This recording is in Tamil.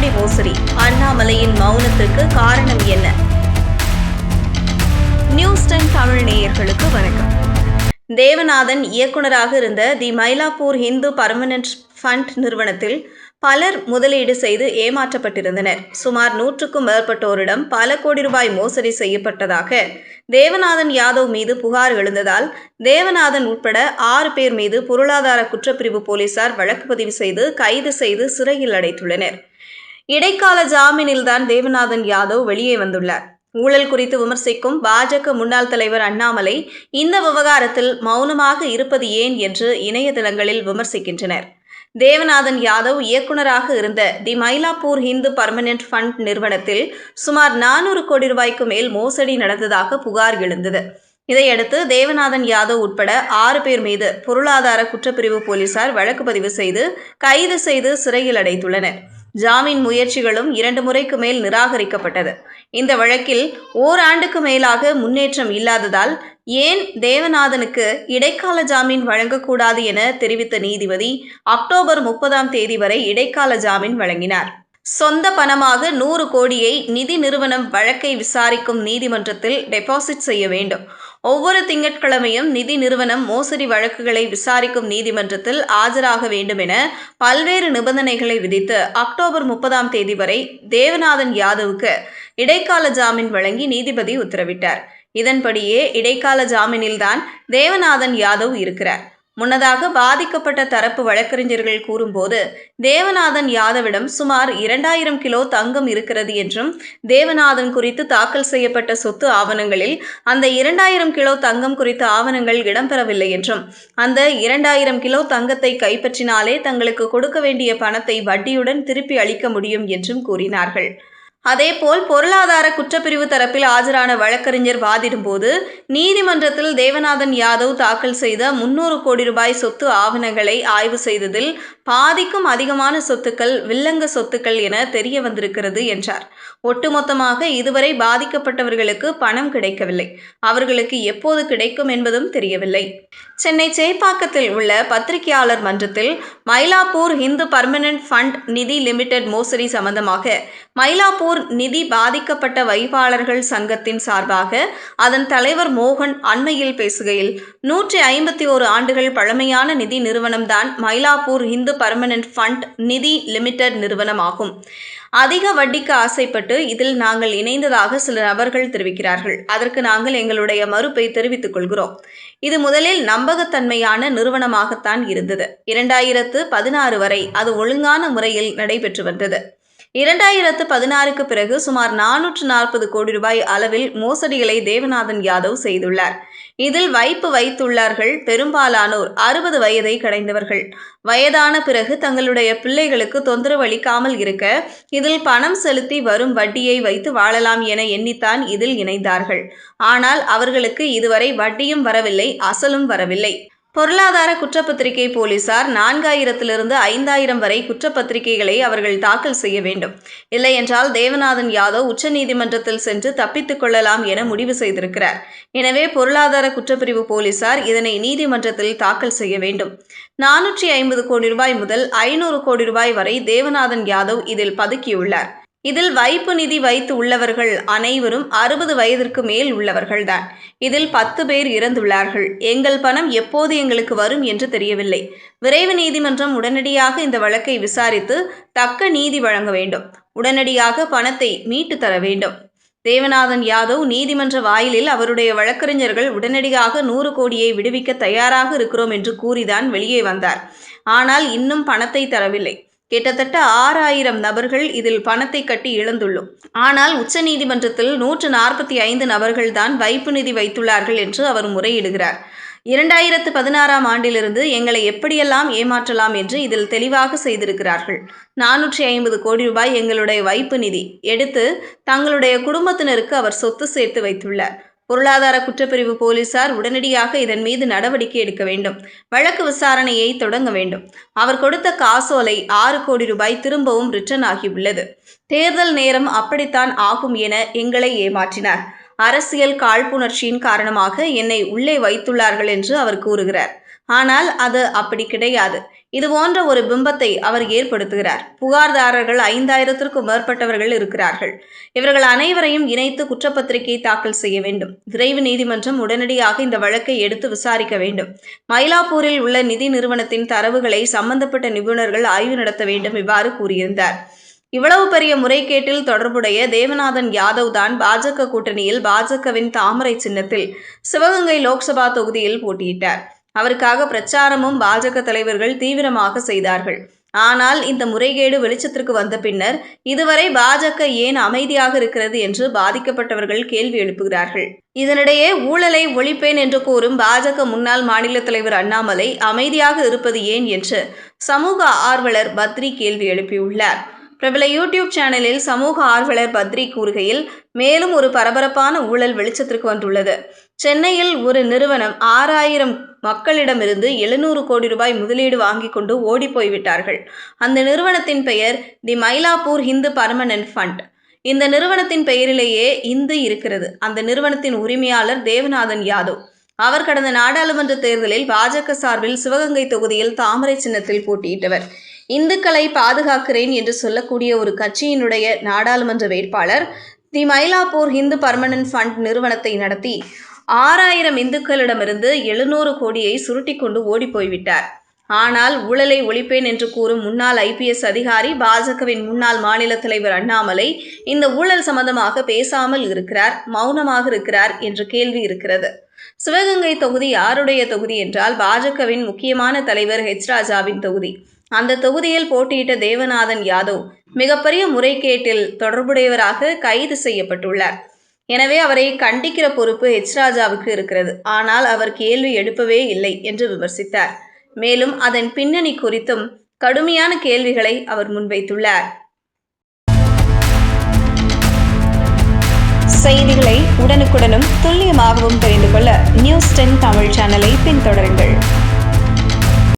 கோடி மோசடி. அண்ணாமலையின் மௌனத்திற்கு காரணம் என்ன? நியூஸ் டென் தமிழ் நேயர்களுக்கு வணக்கம். தேவநாதன் இயக்குனராக இருந்த the Mylapore Hindu permanent fund நிறுவனத்தில் பலர் முதலீடு செய்து ஏமாற்றப்பட்டிருந்தனர். சுமார் நூற்றுக்கும் மேற்பட்டோரிடம் பல கோடி ரூபாய் மோசடி செய்யப்பட்டதாக தேவநாதன் யாதவ் மீது புகார் எழுந்ததால் தேவநாதன் உட்பட ஆறு பேர் மீது பொருளாதார குற்றப்பிரிவு போலீசார் வழக்கு பதிவு செய்து கைது செய்து சிறையில் அடைத்துள்ளனர். இடைக்கால ஜாமீனில்தான் தேவநாதன் யாதவ் வெளியே வந்துள்ளார். ஊழல் குறித்து விமர்சிக்கும் பாஜக முன்னாள் தலைவர் அண்ணாமலை இந்த விவகாரத்தில் மௌனமாக இருப்பது ஏன் என்று இணையதளங்களில் விமர்சிக்கின்றனர். தேவநாதன் யாதவ் இயக்குனராக இருந்த the Mylapore Hindu permanent fund நிறுவனத்தில் சுமார் நானூறு கோடி ரூபாய்க்கு மேல் மோசடி நடந்ததாக புகார் எழுந்தது. இதையடுத்து தேவநாதன் யாதவ் உட்பட ஆறு பேர் மீது பொருளாதார குற்றப்பிரிவு போலீசார் வழக்கு பதிவு செய்து கைது செய்து சிறையில் அடைத்துள்ளனர். ஜாமீன் முயற்சிகளும் இரண்டு முறைக்கு மேல் நிராகரிக்கப்பட்டது. இந்த வழக்கில் ஓராண்டுக்கு மேலாக முன்னேற்றம் இல்லாததால் ஏன் தேவநாதனுக்கு இடைக்கால ஜாமீன் வழங்கக்கூடாது என தெரிவித்த நீதிபதி அக்டோபர் முப்பதாம் தேதி வரை இடைக்கால ஜாமீன் வழங்கினார். சொந்த பணமாக நூறு கோடியை நிதி நிறுவனம் வழக்கை விசாரிக்கும் நீதிமன்றத்தில் டெபாசிட் செய்ய வேண்டும். ஒவ்வொரு திங்கட்கிழமையும் நிதி நிறுவனம் மோசடி வழக்குகளை விசாரிக்கும் நீதிமன்றத்தில் ஆஜராக வேண்டும் என பல்வேறு நிபந்தனைகளை விதித்து அக்டோபர் முப்பதாம் தேதி வரை தேவநாதன் யாதவுக்கு இடைக்கால ஜாமீன் வழங்கி நீதிபதி உத்தரவிட்டார். இதன்படியே இடைக்கால ஜாமீனில்தான் தேவநாதன் யாதவ் இருக்கிறார். முன்னதாக பாதிக்கப்பட்ட தரப்பு வழக்கறிஞர்கள் கூறும்போது தேவநாதன் யாதவிடம் சுமார் இரண்டாயிரம் கிலோ தங்கம் இருக்கிறது என்றும் தேவநாதன் குறித்து தாக்கல் செய்யப்பட்ட சொத்து ஆவணங்களில் அந்த இரண்டாயிரம் கிலோ தங்கம் குறித்த ஆவணங்கள் இடம்பெறவில்லை என்றும் அந்த இரண்டாயிரம் கிலோ தங்கத்தை கைப்பற்றினாலே தங்களுக்கு கொடுக்க வேண்டிய பணத்தை வட்டியுடன் திருப்பி அளிக்க முடியும் என்றும் கூறினார்கள். அதேபோல் பொருளாதார குற்றப்பிரிவு தரப்பில் ஆஜரான வழக்கறிஞர் வாதிடும்போது நீதிமன்றத்தில் தேவநாதன் யாதவ் தாக்கல் செய்த முன்னூறு கோடி ரூபாய் சொத்து ஆவணங்களை ஆய்வு செய்ததில் பாதிக்கும் அதிகமான சொத்துக்கள் வில்லங்க சொத்துக்கள் என தெரிய வந்திருக்கிறது என்றார். ஒட்டுமொத்தமாக இதுவரை பாதிக்கப்பட்டவர்களுக்கு பணம் கிடைக்கவில்லை. அவர்களுக்கு எப்போது கிடைக்கும் என்பதும் தெரியவில்லை. சென்னை சேப்பாக்கத்தில் உள்ள பத்திரிகையாளர் மன்றத்தில் மயிலாப்பூர் இந்து பர்மனன்ட் ஃபண்ட் நிதி லிமிடெட் மோசடி சம்பந்தமாக மயிலாப்பூர் நிதி பாதிக்கப்பட்ட வைப்பாளர்கள் சங்கத்தின் சார்பாக அதன் தலைவர் மோகன் அண்மையில் பேசுகையில் நூற்றி ஐம்பத்தி ஓரு ஆண்டுகள் பழமையான நிதி நிறுவனம்தான் மயிலாப்பூர் இந்து பர்மனன்ட் ஃபண்ட் நிதி லிமிடெட் நிறுவனமாகும். அதிக வட்டிக்கு ஆசைப்பட்டு இதில் நாங்கள் இணைந்ததாக சில நபர்கள் தெரிவிக்கிறார்கள். அதற்கு நாங்கள் எங்களுடைய மறுப்பை தெரிவித்துக் கொள்கிறோம். இது முதலில் நம்பகத்தன்மையான நிறுவனமாகத்தான் இருந்தது. இரண்டாயிரத்து பதினாறு வரை அது ஒழுங்கான முறையில் நடைபெற்று வந்தது. இரண்டாயிரத்து பதினாறுக்கு பிறகு சுமார் நானூற்று நாற்பது கோடி ரூபாய் அளவில் மோசடிகளை தேவநாதன் யாதவ் செய்துள்ளார். இதில் வைப்பு வைத்துள்ளார்கள் பெரும்பாலானோர் அறுபது வயதை கடைந்தவர்கள். வயதான பிறகு தங்களுடைய பிள்ளைகளுக்கு தொந்தரவு அளிக்காமல் இருக்க இதில் பணம் செலுத்தி வரும் வட்டியை வைத்து வாழலாம் என எண்ணித்தான் இதில் இணைந்தார்கள். ஆனால் அவர்களுக்கு இதுவரை வட்டியும் வரவில்லை அசலும் வரவில்லை. பொருளாதார குற்றப்பத்திரிகை போலீசார் நான்காயிரத்திலிருந்து ஐந்தாயிரம் வரை குற்றப்பத்திரிகைகளை அவர்கள் தாக்கல் செய்ய வேண்டும். இல்லையென்றால் தேவநாதன் யாதவ் உச்சநீதிமன்றத்தில் சென்று தப்பித்துக் கொள்ளலாம் என முடிவு செய்திருக்கிறார். எனவே பொருளாதார குற்றப்பிரிவு போலீசார் இதனை நீதிமன்றத்தில் தாக்கல் செய்ய வேண்டும். நானூற்றி ஐம்பது கோடி ரூபாய் முதல் ஐநூறு கோடி ரூபாய் வரை தேவநாதன் யாதவ் இதில் பதுக்கியுள்ளார். இதில் வைப்பு நிதி வைத்து உள்ளவர்கள் அனைவரும் அறுபது வயதிற்கு மேல் உள்ளவர்கள்தான். இதில் பத்து பேர் இறந்துள்ளார்கள். எங்கள் பணம் எப்போது எங்களுக்கு வரும் என்று தெரியவில்லை. விரைவு நீதிமன்றம் உடனடியாக இந்த வழக்கை விசாரித்து தக்க நீதி வழங்க வேண்டும். உடனடியாக பணத்தை மீட்டு தர வேண்டும். தேவநாதன் யாதவ் நீதிமன்ற வாயிலில் அவருடைய வழக்கறிஞர்கள் உடனடியாக நூறு கோடியை விடுவிக்க தயாராக இருக்கிறோம் என்று கூறிதான் வெளியே வந்தார். ஆனால் இன்னும் பணத்தை தரவில்லை. கிட்டத்தட்ட ஆறாயிரம் நபர்கள் இதில் பணத்தை கட்டி இழந்துள்ளோம். ஆனால் உச்சநீதிமன்றத்தில் நூற்று நாற்பத்தி ஐந்து நபர்கள்தான் வைப்பு நிதி வைத்துள்ளார்கள் என்று அவர் முறையிடுகிறார். இரண்டாயிரத்து பதினாறாம் ஆண்டிலிருந்து எங்களை எப்படியெல்லாம் ஏமாற்றலாம் என்று இதில் தெளிவாக செய்திருக்கிறார்கள். நானூற்றி ஐம்பது கோடி ரூபாய் எங்களுடைய வைப்பு நிதி எடுத்து தங்களுடைய குடும்பத்தினருக்கு அவர் சொத்து சேர்த்து வைத்துள்ளார். பொருளாதார குற்றப்பிரிவு போலீசார் உடனடியாக இதன் மீது நடவடிக்கை எடுக்க வேண்டும். வழக்கு விசாரணையை தொடங்க வேண்டும். அவர் கொடுத்த காசோலை ஆறு கோடி ரூபாய் திரும்பவும் ரிட்டர்ன் ஆகியுள்ளது. தேர்தல் நேரம் அப்படித்தான் ஆகும் என எங்களை ஏமாற்றினார். அரசியல் காழ்ப்புணர்ச்சியின் காரணமாக என்னை உள்ளே வைத்துள்ளார்கள் என்று அவர் கூறுகிறார். ஆனால் அது அப்படி கிடையாது. இது போன்ற ஒரு பிம்பத்தை அவர் ஏற்படுத்துகிறார். புகார்தாரர்கள் ஐந்தாயிரத்திற்கும் மேற்பட்டவர்கள் இருக்கிறார்கள். இவர்கள் அனைவரையும் இணைத்து குற்றப்பத்திரிகை தாக்கல் செய்ய வேண்டும். விரைவு நீதிமன்றம் உடனடியாக இந்த வழக்கை எடுத்து விசாரிக்க வேண்டும். மயிலாப்பூரில் உள்ள நிதி நிறுவனத்தின் தரவுகளை சம்பந்தப்பட்ட நிபுணர்கள் ஆய்வு நடத்த வேண்டும் இவ்வாறு கூறியிருந்தார். இவ்வளவு பெரிய முறைகேட்டில் தொடர்புடைய தேவநாதன் யாதவ் தான் பாஜக கூட்டணியில் பாஜகவின் தாமரை சின்னத்தில் சிவகங்கை லோக்சபா தொகுதியில் போட்டியிட்டார். அவருக்காக பிரச்சாரமும் பாஜக தலைவர்கள் தீவிரமாக செய்தார்கள். ஆனால் இந்த முறைகேடு வெளிச்சத்திற்கு வந்த பின்னர் இதுவரை பாஜக ஏன் அமைதியாக இருக்கிறது என்று பாதிக்கப்பட்டவர்கள் கேள்வி எழுப்புகிறார்கள். இதனிடையே ஊழலை ஒழிப்பேன் என்று கூறும் பாஜக முன்னாள் மாநில தலைவர் அண்ணாமலை அமைதியாக இருப்பது ஏன் என்று சமூக ஆர்வலர் பத்ரி கேள்வி எழுப்பியுள்ளார். பிரபல யூடியூப் சேனலில் சமூக ஆர்வலர் பத்ரி கூறுகையில் மேலும் ஒரு பரபரப்பான ஊழல் வெளிச்சத்திற்கு வந்துள்ளது. சென்னையில் ஒரு நிறுவனம் ஆறாயிரம் மக்களிடமிருந்து எழுநூறு கோடி ரூபாய் முதலீடு வாங்கி கொண்டு ஓடி போய்விட்டார்கள் அந்த நிறுவனத்தின் பெயர் the Mylapore Hindu permanent fund. இந்த நிறுவனத்தின் பெயரிலேயே இந்து இருக்கிறது. அந்த நிறுவனத்தின் உரிமையாளர் தேவநாதன் யாதவ். அவர் கடந்த நாடாளுமன்ற தேர்தலில் பாஜக சார்பில் சிவகங்கை தொகுதியில் தாமரை சின்னத்தில் போட்டியிட்டவர். இந்துக்களை பாதுகாக்கிறேன் என்று சொல்லக்கூடிய ஒரு கட்சியினுடைய நாடாளுமன்ற வேட்பாளர் the Mylapore Hindu permanent fund நிறுவனத்தை நடத்தி ஆறாயிரம் இந்துக்களிடமிருந்து எழுநூறு கோடியை சுருட்டி கொண்டு ஓடிப்போய்விட்டார் ஆனால் ஊழலை ஒழிப்பேன் என்று கூறும் முன்னாள் ஐபிஎஸ் அதிகாரி பாஜகவின் முன்னாள் மாநில தலைவர் அண்ணாமலை இந்த ஊழல் சம்பந்தமாக பேசாமல் இருக்கிறார் மௌனமாக இருக்கிறார் என்று கேள்வி இருக்கிறது. சிவகங்கை தொகுதி யாருடைய தொகுதி என்றால் பாஜகவின் முக்கியமான தலைவர் ஹெச் ராஜாவின் தொகுதி. அந்த தொகுதியில் போட்டியிட்ட தேவநாதன் யாதவ் மிகப்பெரிய முறைகேட்டில் தொடர்புடையவராக கைது செய்யப்பட்டுள்ளார். எனவே அவரை கண்டிக்கிற பொறுப்பு ஹெச் ராஜாவுக்கு இருக்கிறது. ஆனால் அவர் கேள்வி எழுப்பவே இல்லை என்று விமர்சித்தார். மேலும் அதன் பின்னணி குறித்தும் கடுமையான கேள்விகளை அவர் முன்வைத்துள்ளார். செய்திகளை உடனுக்குடனும் துல்லியமாகவும் தெரிந்து கொள்ள நியூஸ் டென் தமிழ் சேனலை பின்தொடருங்கள்.